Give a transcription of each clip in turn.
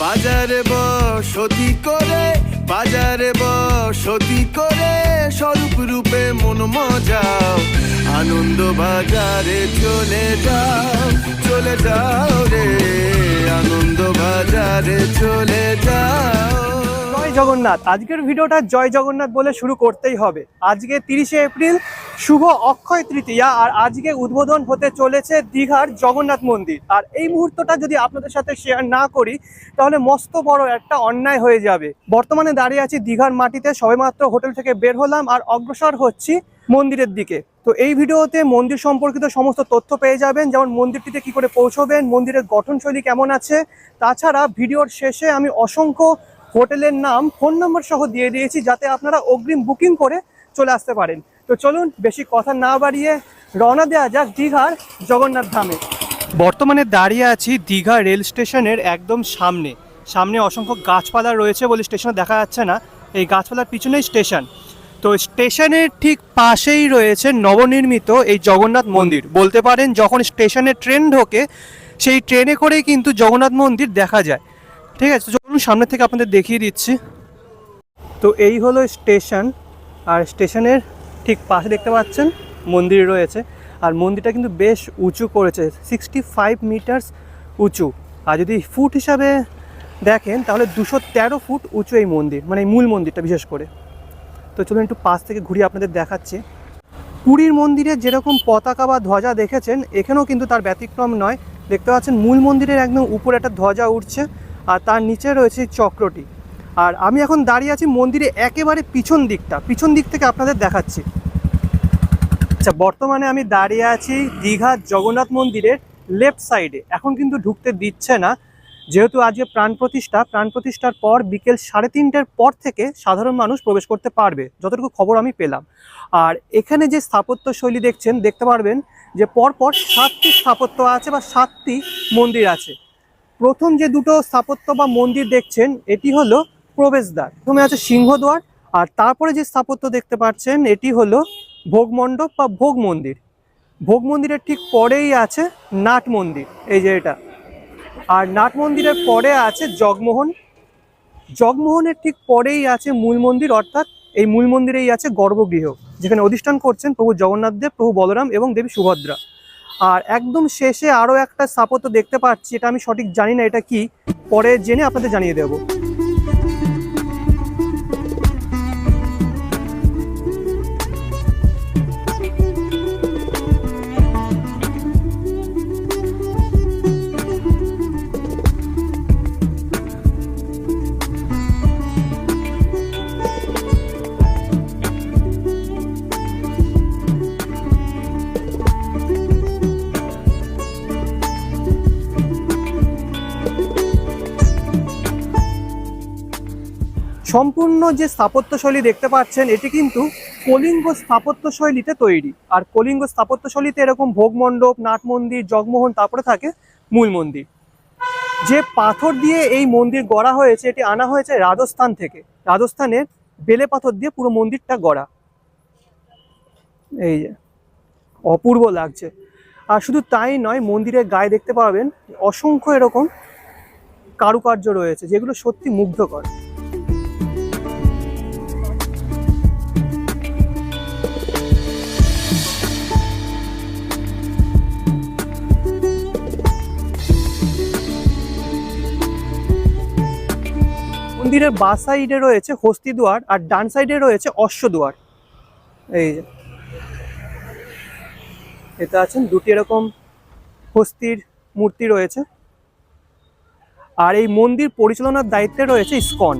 বাজারে বসতি করে, বাজারে বসতি করে, স্বরূপ রূপে মন মজাও। আনন্দ বাজারে চলে যাও চলে যাও রে। আনন্দ বাজারে চলে যাও। জয় জগন্নাথ। আজকের ভিডিওটা জয় জগন্নাথ বলে শুরু করতেই হবে। আজকে তিরিশে এপ্রিল, শুভ অক্ষয় তৃতীয়া, আর আজকে উদ্বোধন হতে চলেছে দীঘার জগন্নাথ মন্দির। আর এই মুহূর্তটা যদি আপনাদের সাথে শেয়ার না করি, তাহলে মস্ত বড় একটা অন্যায় হয়ে যাবে। বর্তমানে দাঁড়িয়ে আছি দীঘার মাটিতে, সবেমাত্র হোটেল থেকে বের হলাম আর অগ্রসর হচ্ছি মন্দিরের দিকে। তো এই ভিডিওতে মন্দির সম্পর্কিত সমস্ত তথ্য পেয়ে যাবেন, যেমন মন্দিরটিতে কি করে পৌঁছবেন, মন্দিরের গঠনশৈলী কেমন আছে। তাছাড়া ভিডিওর শেষে আমি অসংখ্য হোটেলের নাম, ফোন নম্বর সহ দিয়ে দিয়েছি যাতে আপনারা অগ্রিম বুকিং করে চলে আসতে পারেন। তো চলুন, বেশি কথা না বাড়িয়ে রওনা দেওয়া যাক দীঘার জগন্নাথ ধামে। বর্তমানে দাঁড়িয়ে আছি দীঘা রেল স্টেশনের একদম সামনে। সামনে অসংখ্য গাছপালা রয়েছে বলে স্টেশনে দেখা যাচ্ছে না। এই গাছপালার পিছনেই স্টেশন। তো স্টেশনের ঠিক পাশেই রয়েছে নবনির্মিত এই জগন্নাথ মন্দির। বলতে পারেন, যখন স্টেশনে ট্রেন ঢোকে, সেই ট্রেনে করেই কিন্তু জগন্নাথ মন্দির দেখা যায়। ঠিক আছে সামনে থেকে আপনাদের দেখিয়ে দিচ্ছি। তো এই হলো স্টেশন, আর স্টেশনের ঠিক পাশে দেখতে পাচ্ছেন মন্দির রয়েছে। আর মন্দিরটা কিন্তু বেশ উঁচু করেছে সিক্সটি ফাইভ মিটার্স উঁচু। আর যদি ফুট হিসাবে দেখেন, তাহলে দুশো তেরো ফুট উঁচু এই মন্দির মানে এই মূল মন্দিরটা বিশেষ করে। তো চলুন একটু পাশ থেকে ঘুরিয়ে আপনাদের দেখাচ্ছি। পুরীর মন্দিরে যেরকম পতাকা বা ধ্বজা দেখেছেন, এখানেও কিন্তু তার ব্যতিক্রম নয়। দেখতে পাচ্ছেন, মূল মন্দিরের একদম উপরে একটা ধ্বজা উঠছে। আর তার নিচে রয়েছে চক্রটি। আর আমি এখন দাঁড়িয়ে আছি মন্দিরে একেবারে পিছন দিকটা। পিছন দিক থেকে আপনাদের দেখাচ্ছি। আচ্ছা বর্তমানে আমি দাঁড়িয়ে আছি দীঘার জগন্নাথ মন্দিরের লেফট সাইডে এখন কিন্তু ঢুকতে দিচ্ছে না। যেহেতু আজকে প্রাণ প্রতিষ্ঠা, প্রাণ প্রতিষ্ঠার পর বিকেল সাড়ে তিনটের পর থেকে সাধারণ মানুষ প্রবেশ করতে পারবে। যতটুকু খবর আমি পেলাম। আর এখানে যে স্থাপত্য শৈলী দেখছেন, দেখতে পারবেন যে পরপর সাতটি স্থাপত্য আছে বা সাতটি মন্দির আছে। প্রথম যে দুটো স্থাপত্য বা মন্দির দেখছেন, এটি হলো প্রবেশদ্বার। প্রথমে আছে সিংহদ্বার, আর তারপরে যে স্থাপত্য দেখতে পাচ্ছেন, এটি হলো ভোগ মণ্ডপ বা ভোগ মন্দির। ভোগ মন্দিরের ঠিক পরেই আছে নাট মন্দির, এই যে এটা। আর নাট মন্দিরের পরে আছে জগমোহন। জগমোহনের ঠিক পরেই আছে মূল মন্দির, অর্থাৎ এই মূল মন্দিরেই আছে গর্ভগৃহ, যেখানে অধিষ্ঠান করছেন প্রভু জগন্নাথ দেব প্রভু বলরাম এবং দেবী সুভদ্রা। আর একদম শেষে আরও একটা স্থাপত্য দেখতে পাচ্ছি, এটা আমি সঠিক জানি না এটা কি, পরে জেনে আপনাদের জানিয়ে দেবো। সম্পূর্ণ যে স্থাপত্য শৈলী দেখতে পাচ্ছেন, এটি কিন্তু কলিঙ্গ স্থাপত্য শৈলীতে তৈরি। আর কলিঙ্গ স্থাপত্য শৈলীতে এরকম ভোগ মণ্ডপ, নাট মন্দির, জগমোহন, তারপরে থাকে মূল মন্দির। যে পাথর দিয়ে এই মন্দির গড়া হয়েছে, এটি আনা হয়েছে রাজস্থান থেকে। রাজস্থানের বেলে পাথর দিয়ে পুরো মন্দিরটা গড়া। এই যে, অপূর্ব লাগছে। আর শুধু তাই নয়, মন্দিরের গায়ে দেখতে পাবেন অসংখ্য এরকম কারুকার্য রয়েছে, যেগুলো সত্যি মুগ্ধকর। মন্দিরের বা সাইডে রয়েছে হস্তি দুয়ার আর ডান সাইডে রয়েছে অশ্ব দুয়ার। এই যে। এতে আছেন দুটি এরকম হস্তির মূর্তি রয়েছে। আর এই মন্দির পরিচালনার দায়িত্বে রয়েছে ইস্কন।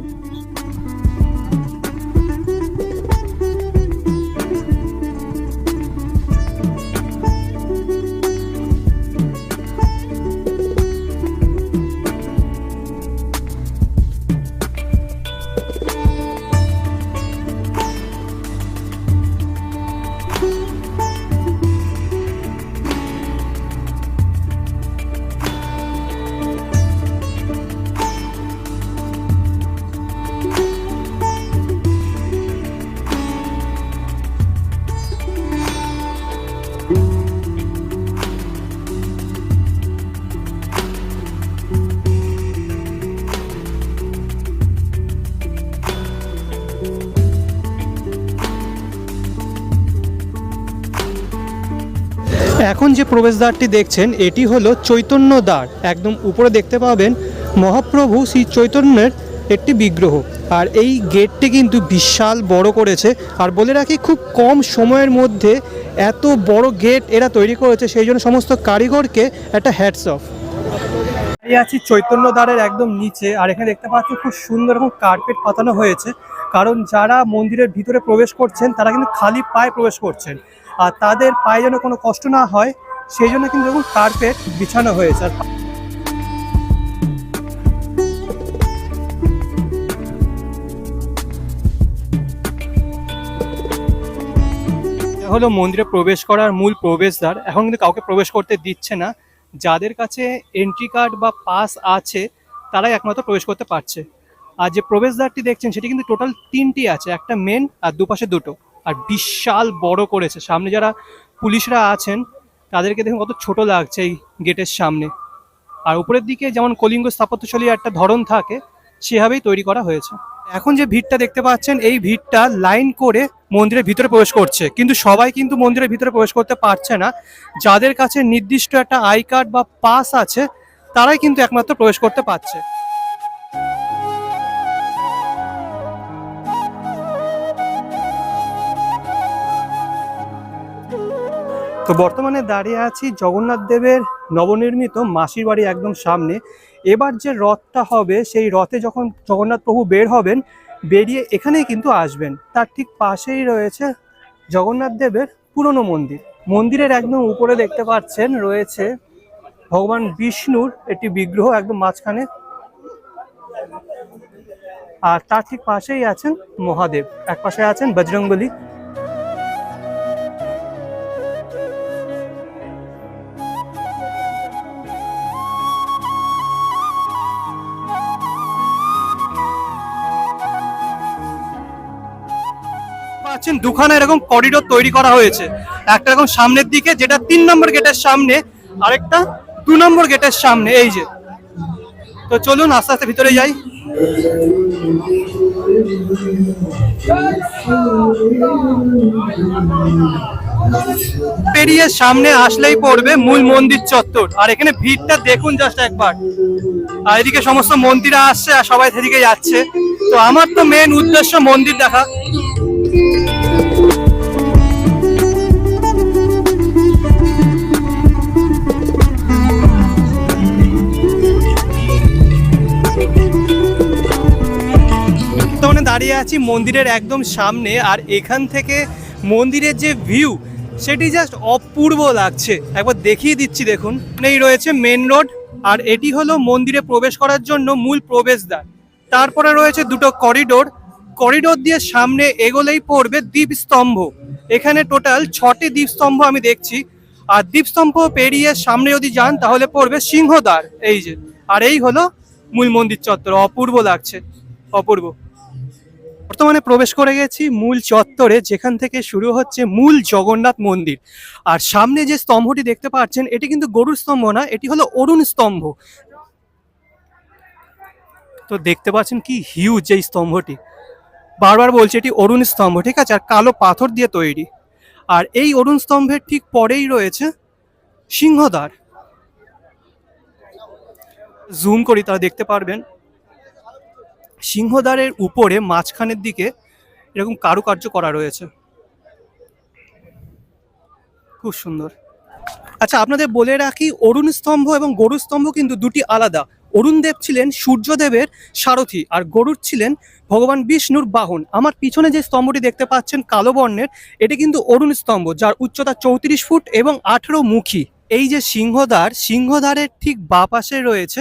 এখন যে প্রবেশদ্বারটি দেখছেন, এটি হলো চৈতন্য দ্বার। একদম উপরে দেখতে পাবেন, মহাপ্রভু শ্রী চৈতন্যের একটি বিগ্রহ। আর এই গেটটি কিন্তু বিশাল বড় করেছে। আর বলে রাখি, খুব কম সময়ের মধ্যে এত বড় গেট এরা তৈরি করেছে, সেই জন্য সমস্ত কারিগরকে একটা হ্যাটস অফ দাঁড়িয়ে আছি চৈতন্য দ্বারের একদম নিচে। আর এখানে দেখতে পাচ্ছি খুব সুন্দর এবং কার্পেট পাতানো হয়েছে। কারণ যারা মন্দিরের ভিতরে প্রবেশ করছেন, তারা কিন্তু খালি পায়ে প্রবেশ করছেন। আর তাদের পায়ে যেন কোনো কষ্ট না হয়, সেই জন্য কিন্তু এরকম কার্পেট বিছানো হয়েছে। হলো মন্দিরে প্রবেশ করার মূল প্রবেশদ্বার। এখন কিন্তু কাউকে প্রবেশ করতে দিচ্ছে না। যাদের কাছে এন্ট্রি কার্ড বা পাস আছে, তারাই একমাত্র প্রবেশ করতে পারছে। আর যে প্রবেশদ্বারটি দেখছেন, সেটি কিন্তু টোটাল তিনটি আছে, একটা মেন আর দুপাশে দুটো। আর বিশাল বড় করেছে। সামনে যারা পুলিশরা আছেন, তাদেরকে দেখুন কত ছোট লাগছে এই গেটের সামনে। আর উপরের দিকে যেমন কলিঙ্গ স্থাপত্যশৈলী একটা ধরন থাকে, সেভাবেই তৈরি করা হয়েছে। এখন যে ভিড়টা দেখতে পাচ্ছেন, এই ভিড়টা লাইন করে মন্দিরের ভিতরে প্রবেশ করছে। কিন্তু সবাই কিন্তু মন্দিরের ভিতরে প্রবেশ করতে পারছে না। যাদের কাছে নির্দিষ্ট একটা আই কার্ড বা পাস আছে, তারাই কিন্তু একমাত্র প্রবেশ করতে পারছে। তো বর্তমানে দাঁড়িয়ে আছি জগন্নাথ দেবের নবনির্মিত মাসির বাড়ি একদম সামনে। এবার যে রথটা হবে, সেই রথে যখন জগন্নাথ প্রভু বের হবেন বেরিয়ে এখানেই কিন্তু আসবেন। তার ঠিক পাশেই রয়েছে জগন্নাথ দেবের পুরনো মন্দির। মন্দিরের একদম উপরে দেখতে পাচ্ছেন রয়েছে ভগবান বিষ্ণুর একটি বিগ্রহ একদম মাঝখানে। আর তার ঠিক পাশেই আছেন মহাদেব। এক পাশে আছেন বজরংবলী। পাচ্ছেন, দুখানা এরকম করিডোর তৈরি করা হয়েছে। একটা এরকম সামনের দিকে, যেটা তিন নম্বর গেটের সামনে, আরেকটা দু নম্বর গেটের সামনে, এই যে। তো চলুন, আস্তে আস্তে ভিতরে যাই। পেরিয়ে সামনে আসলেই পড়বে মূল মন্দির চত্বর। আর এখানে ভিড়টা দেখুন জাস্ট একবার। আর এদিকে সমস্ত মন্দিরা আসছে আর সবাই সেদিকে যাচ্ছে। তো আমার তো মেন উদ্দেশ্য মন্দির দেখা। দাঁড়িয়ে আছি মন্দিরের একদম সামনে, আর এখান থেকে মন্দিরের যে ভিউ সেটি জাস্ট অপূর্ব লাগছে। একবার দেখিয়ে দিচ্ছি, দেখুন। এই রয়েছে মেন রোড আর এটি হলো মন্দিরে প্রবেশ করার জন্য মূল প্রবেশদ্বার। তারপরে রয়েছে দুটো করিডোর করিডোর দিয়ে সামনে এগোলেই পড়বে দ্বীপস্তম্ভ। এখানে টোটাল ছটি দ্বীপস্তম্ভ আমি দেখছি। আর দ্বীপস্তম্ভ পেরিয়ে সামনে যদি যান, তাহলে পড়বে সিংহদ্বার। এই যে, আর এই হলো মূল মন্দির চত্বর। অপূর্ব লাগছে। অপূর্ব। বর্তমানে প্রবেশ করে গেছি মূল চত্বরে, যেখান থেকে শুরু হচ্ছে মূল জগন্নাথ মন্দির। আর সামনে যে স্তম্ভটি দেখতে পাচ্ছেন, এটি কিন্তু গরুর স্তম্ভ না, এটি হলো অরুণ স্তম্ভ। তো দেখতে পাচ্ছেন কি হিউজ এই স্তম্ভটি। বারবার বলছি এটি অরুণ স্তম্ভ, ঠিক আছে? আর কালো পাথর দিয়ে তৈরি। আর এই অরুণ স্তম্ভের ঠিক পরেই রয়েছে সিংহদ্বার। জুম করি, তারা দেখতে পারবেন। সিংহদ্বারের উপরে মাঝখানের দিকে এরকম কারুকার্য করা রয়েছে। খুব সুন্দর। আচ্ছা আপনাদের বলে রাখি, অরুণ স্তম্ভ এবং গরু স্তম্ভ কিন্তু দুটি আলাদা। অরুণ দেব ছিলেন সূর্যদেবের সারথি আর গরুর ছিলেন ভগবান বিষ্ণুর বাহন। আমার পিছনে যে স্তম্ভটি দেখতে পাচ্ছেন কালো বর্ণের, এটি কিন্তু অরুণ স্তম্ভ, যার উচ্চতা চৌত্রিশ ফুট এবং আঠেরো মুখী। এই যে সিংহদ্বার, সিংহদ্বারের ঠিক বা পাশে রয়েছে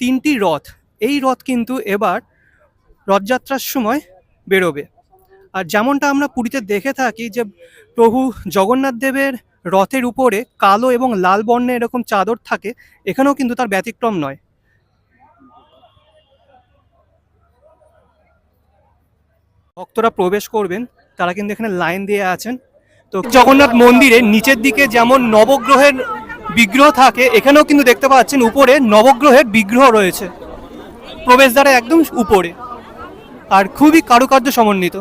তিনটি রথ। এই রথ কিন্তু এবার রথযাত্রার সময় বেরোবে। আর যেমনটা আমরা পুরীতে দেখে থাকি যে প্রভু জগন্নাথ দেবের রথের উপরে কালো এবং লাল বর্ণে এরকম চাদর থাকে, এখানেও কিন্তু তার ব্যতিক্রম নয়। ভক্তরা প্রবেশ করবেন, তারা কিন্তু এখানে লাইন দিয়ে আছেন। তো জগন্নাথ মন্দিরের নিচের দিকে যেমন নবগ্রহের বিগ্রহ থাকে, এখানেও কিন্তু দেখতে পাচ্ছেন উপরে নবগ্রহের বিগ্রহ রয়েছে। প্রবেশদ্বারে একদম উপরে। আর খুবই কারুকার্য সমন্বিত।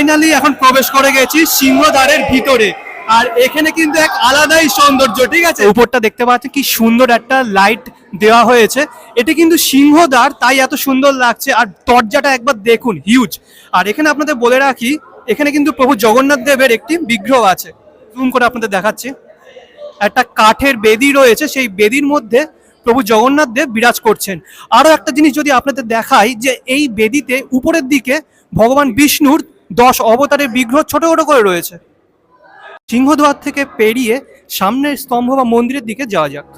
ফাইনালি এখন প্রবেশ করে গেছি সিংহদ্বারের ভিতরে। আর এখানে কিন্তু এক আলাদাই সৌন্দর্য, ঠিক আছে? উপরটা দেখতে পাচ্ছেন কি সুন্দর একটা লাইট দেওয়া হয়েছে। এটা কিন্তু সিংহদ্বার, তাই এত সুন্দর লাগছে। আর দরজাটা একবার দেখুন হিউজ আর এখানে আপনাদের বলে রাখি, এখানে কিন্তু প্রভু জগন্নাথ দেবের একটি বিগ্রহ আছে। জুম করে আপনাদের দেখাচ্ছি। একটা কাঠের বেদি রয়েছে, সেই বেদির মধ্যে প্রভু জগন্নাথ দেব বিরাজ করছেন। আরও একটা জিনিস যদি আপনাদের দেখাই, যে এই বেদিতে উপরের দিকে ভগবান বিষ্ণুর দশ অবতারের বিগ্রহ ছোট ছোট করে রয়েছে। সিংহদ্বার থেকে পেরিয়ে সামনের স্তম্ভ বা মন্দিরের দিকে যাওয়া যাক।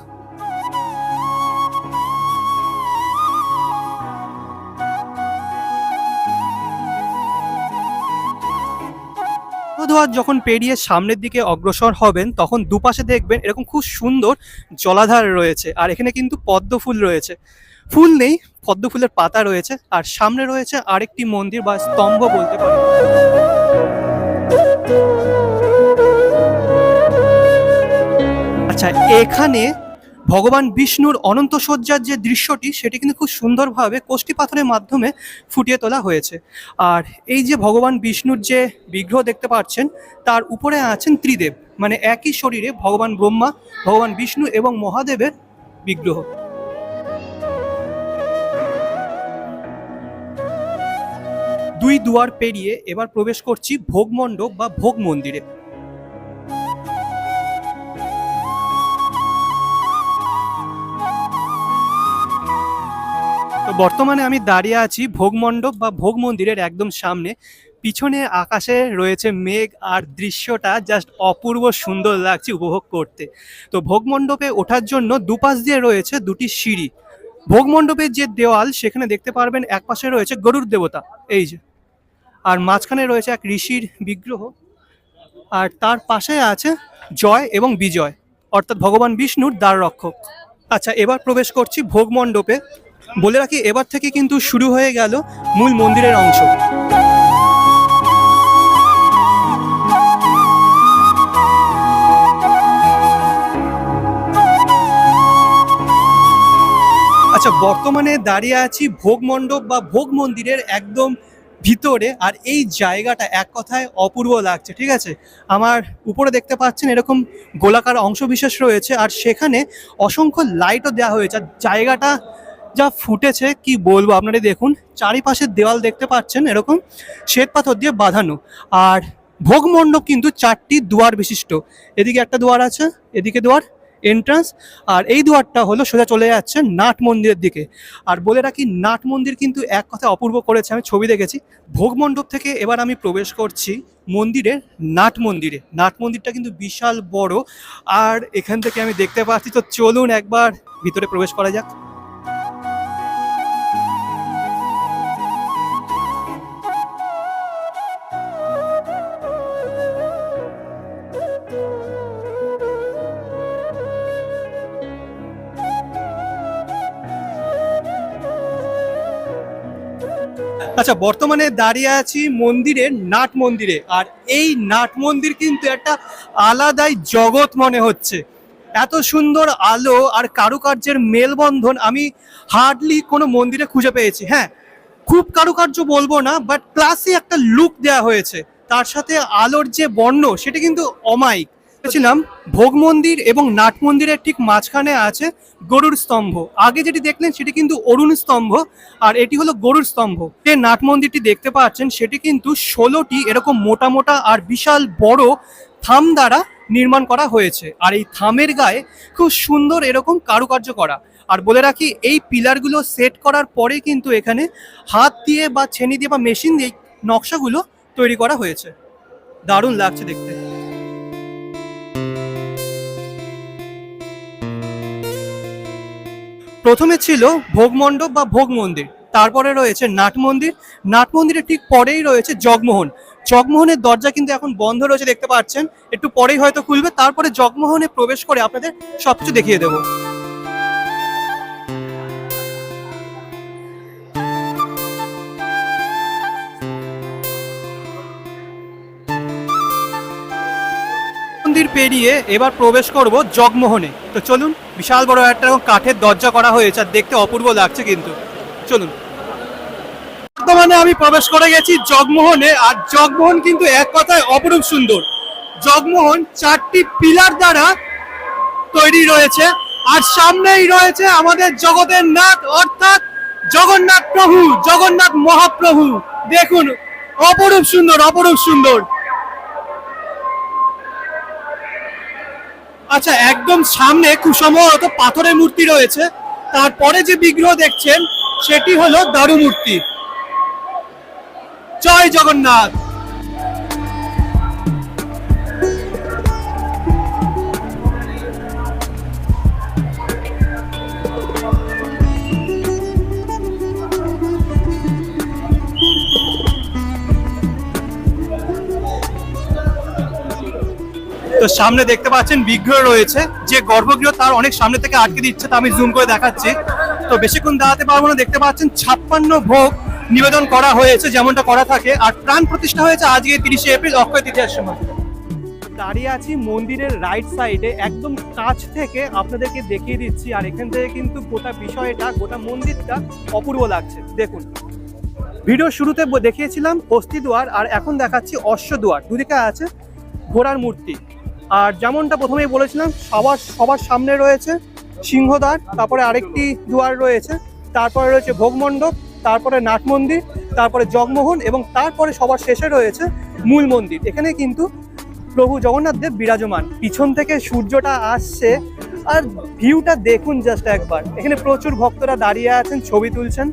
সিংহদ্বার যখন পেরিয়ে সামনের দিকে অগ্রসর হবেন, তখন দুপাশে দেখবেন এরকম খুব সুন্দর জলাধার রয়েছে। আর এখানে কিন্তু পদ্ম ফুল রয়েছে। ফুল নেই, পদ্ম ফুলের পাতা রয়েছে, আর সামনে রয়েছে আরেকটি মন্দির বা স্তম্ভ বলতে পারেন আচ্ছা এখানে ভগবান বিষ্ণুর অনন্ত সজ্জার যে দৃশ্যটি, সেটি কিন্তু খুব সুন্দরভাবে কোষ্ঠী পাথরের মাধ্যমে ফুটিয়ে তোলা হয়েছে। আর এই যে ভগবান বিষ্ণুর যে বিগ্রহ দেখতে পাচ্ছেন, তার উপরে আছেন ত্রিদেব মানে একই শরীরে ভগবান ব্রহ্মা, ভগবান বিষ্ণু এবং মহাদেবের বিগ্রহ। দুই দুয়ার পেরিয়ে এবার প্রবেশ করছি ভোগ মণ্ডপ বা ভোগ মন্দিরে। তো বর্তমানে আমি দাঁড়িয়ে আছি ভোগ মণ্ডপ বা ভোগ মন্দিরের একদম সামনে। পিছনে আকাশে রয়েছে মেঘ আর দৃশ্যটা জাস্ট অপূর্ব সুন্দর লাগছে উপভোগ করতে। তো ভোগ মণ্ডপে ওঠার জন্য দুপাশ দিয়ে রয়েছে দুটি সিঁড়ি। ভোগ মণ্ডপের যে দেওয়াল, সেখানে দেখতে পারবেন এক পাশে রয়েছে গরুর দেবতা। এই যে। আর মাঝখানে রয়েছে এক ঋষির বিগ্রহ। আর তার পাশে আছে জয় এবং বিজয়, অর্থাৎ ভগবান বিষ্ণুর দ্বার রক্ষক। আচ্ছা এবার প্রবেশ করছি ভোগ মণ্ডপে। বলে রাখি, এবার থেকে কিন্তু শুরু হয়ে গেল মূল মন্দিরের অংশ। আচ্ছা বর্তমানে দাঁড়িয়ে আছি ভোগ মণ্ডপ বা ভোগ মন্দিরের একদম ভিতরে আর এই জায়গাটা এক কথায় অপূর্ব লাগছে, ঠিক আছে? আমার উপরে দেখতে পাচ্ছেন এরকম গোলাকার অংশবিশেষ রয়েছে আর সেখানে অসংখ্য লাইটও দেওয়া হয়েছে আর জায়গাটা যা ফুটেছে, কি বলব আপনারা দেখুন, চারিপাশের দেওয়াল দেখতে পাচ্ছেন এরকম শ্বেত পাথর দিয়ে বাঁধানো আর ভোগমণ্ডপ কিন্তু চারটি দুয়ার বিশিষ্ট। এদিকে একটা দুয়ার আছে, এদিকে দুয়ার এন্ট্রান্স আর এই দুয়ারটা হলো সোজা চলে যাচ্ছে নাট মন্দিরের দিকে। আর বলে রাখি, নাট মন্দির কিন্তু এক কথা অপূর্ব করেছে, আমি ছবি দেখেছি। ভোগ মণ্ডপ থেকে এবার আমি প্রবেশ করছি মন্দিরের নাট মন্দিরে। নাট মন্দিরটা কিন্তু বিশাল বড়, আর এখান থেকে আমি দেখতে পাচ্ছি, তো চলুন একবার ভিতরে প্রবেশ করা যাক। আচ্ছা বর্তমানে দাঁড়িয়ে আছি মন্দিরের নাট মন্দিরে। আর এই নাট মন্দির কিন্তু একটা আলাদাই জগৎ মনে হচ্ছে। এত সুন্দর আলো আর কারুকার্যের মেলবন্ধন আমি হার্ডলি কোনো মন্দিরে খুঁজে পেয়েছি। হ্যাঁ খুব কারুকার্য বলব না বাট ক্লাসে একটা লুক দেওয়া হয়েছে। তার সাথে আলোর যে বর্ণ, সেটা কিন্তু অমায়িক। ছিলাম ভোগ মন্দির এবং নাট মন্দিরের ঠিক মাঝখানে আছে গরুর স্তম্ভ। আগে যেটি দেখলেন সেটি কিন্তু অরুণ স্তম্ভ, আর এটি হলো গরুর স্তম্ভ। যে নাট মন্দিরটি দেখতে পাচ্ছেন সেটি কিন্তু ষোলোটি এরকম মোটা মোটা আর বিশাল বড় থাম দ্বারা নির্মাণ করা হয়েছে। আর এই থামের গায়ে খুব সুন্দর এরকম কারুকার্য করা। আর বলে রাখি, এই পিলারগুলো সেট করার পরে কিন্তু এখানে হাত দিয়ে বা ছেনি দিয়ে বা মেশিন দিয়ে নকশাগুলো তৈরি করা হয়েছে। দারুণ লাগছে দেখতে। প্রথমে ছিল ভোগ মণ্ডপ বা ভোগ মন্দির তারপরে রয়েছে নাট মন্দির নাট মন্দিরের ঠিক পরেই রয়েছে জগমোহন। জগমোহনের দরজা কিন্তু এখন বন্ধ রয়েছে, দেখতে পাচ্ছেন। একটু পরেই হয়তো খুলবে, তারপরে জগমোহনে প্রবেশ করে আপনাদের সবকিছু দেখিয়ে দেবো। পেরিয়ে এবার প্রবেশ করব জগমোহনে। তো চলুন, বিশাল বড় একটা এরকম কাঠের দরজা করা হয়েছে, আর দেখতে অপূর্ব লাগছে কিন্তু। চলুন। বর্তমানে আমি প্রবেশ করে গেছি জগমোহনে, আর জগমোহন কিন্তু এক কথায় অপরূপ সুন্দর। জগমোহন চারটি পিলার দ্বারা তৈরি রয়েছে, আর সামনেই রয়েছে আমাদের জগতের নাথ, অর্থাৎ জগন্নাথ প্রভু, জগন্নাথ মহাপ্রভু। দেখুন, অপরূপ সুন্দর অপরূপ সুন্দর। আচ্ছা একদম সামনে খুব পাথরের মূর্তি রয়েছে। তারপরে যে বিগ্রহ দেখছেন, সেটি হলো দারু মূর্তি জয় জগন্নাথ। তো সামনে দেখতে পাচ্ছেন বিগ্রহ রয়েছে। যে গর্ভগৃহ তার অনেক সামনে থেকে আটকে দিচ্ছে, তা আমি জুম করে দেখাচ্ছি। তো বেশিক্ষণ দাঁড়াতে পারব না, দেখতে পাচ্ছেন ছাপ্পান্ন ভোগ নিবেদন করা হয়েছে, যেমনটা করা থাকে। আর প্রাণ প্রতিষ্ঠা হয়েছে আজকে তিরিশে এপ্রিল, অক্ষয় তৃতীয়ার সময়। দাঁড়িয়ে আছি মন্দিরের রাইট সাইডে একদম কাছ থেকে আপনাদেরকে দেখিয়ে দিচ্ছি। আর এখান থেকে কিন্তু গোটা বিষয়টা, গোটা মন্দিরটা অপূর্ব লাগছে। দেখুন। ভিডিও শুরুতে দেখিয়েছিলাম হস্তি দুয়ার আর এখন দেখাচ্ছি অশ্ব দুয়ার দুদিকে আছে ঘোড়ার মূর্তি। আর যেমনটা প্রথমেই বলেছিলাম, সবার সবার সামনে রয়েছে সিংহদ্বার, তারপরে আরেকটি দুয়ার রয়েছে, তারপরে রয়েছে ভোগমণ্ডপ, তারপরে নাট মন্দির তারপরে জগমোহন এবং তারপরে সবার শেষে রয়েছে মূল মন্দির। এখানে কিন্তু প্রভু জগন্নাথ দেব বিরাজমান। পিছন থেকে সূর্যটা আসছে আর ভিউটা দেখুন জাস্ট একবার। এখানে প্রচুর ভক্তরা দাঁড়িয়ে আছেন, ছবি তুলছেন।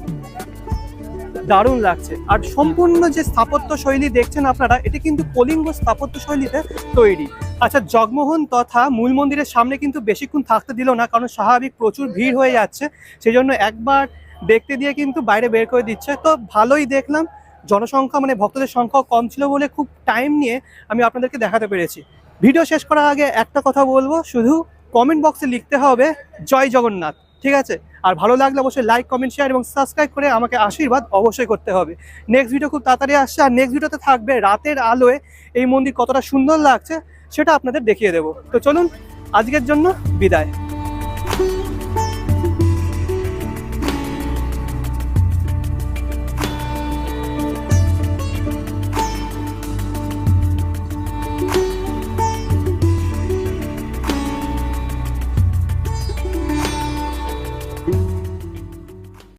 দারুণ লাগছে। আর সম্পূর্ণ যে স্থাপত্য শৈলী দেখছেন আপনারা, এটি কিন্তু কলিঙ্গ স্থাপত্য শৈলীতে তৈরি। আচ্ছা জগমোহন তথা মূল মন্দিরের সামনে কিন্তু বেশিক্ষণ থাকতে দিল না, কারণ স্বাভাবিক প্রচুর ভিড় হয়ে যাচ্ছে। সেই জন্য একবার দেখতে দিয়ে কিন্তু বাইরে বের করে দিচ্ছে। তো ভালোই দেখলাম, জনসংখ্যা মানে ভক্তদের সংখ্যা কম ছিল বলে খুব টাইম নিয়ে আমি আপনাদেরকে দেখাতে পেরেছি। ভিডিও শেষ করার আগে একটা কথা বলব, শুধু কমেন্ট বক্সে লিখতে হবে, জয় জগন্নাথ ঠিক আছে? আর ভালো লাগলে অবশ্যই লাইক কমেন্ট শেয়ার এবং সাবস্ক্রাইব করে আমাকে আশীর্বাদ অবশ্যই করতে হবে। নেক্সট ভিডিও খুব তাড়াতাড়ি আসছে, আর নেক্সট ভিডিওতে থাকবে রাতের আলোয় এই মন্দির কতটা সুন্দর লাগছে। সেটা আপনাদের দেখিয়ে দেবো। তো চলুন আজকের জন্য বিদায়।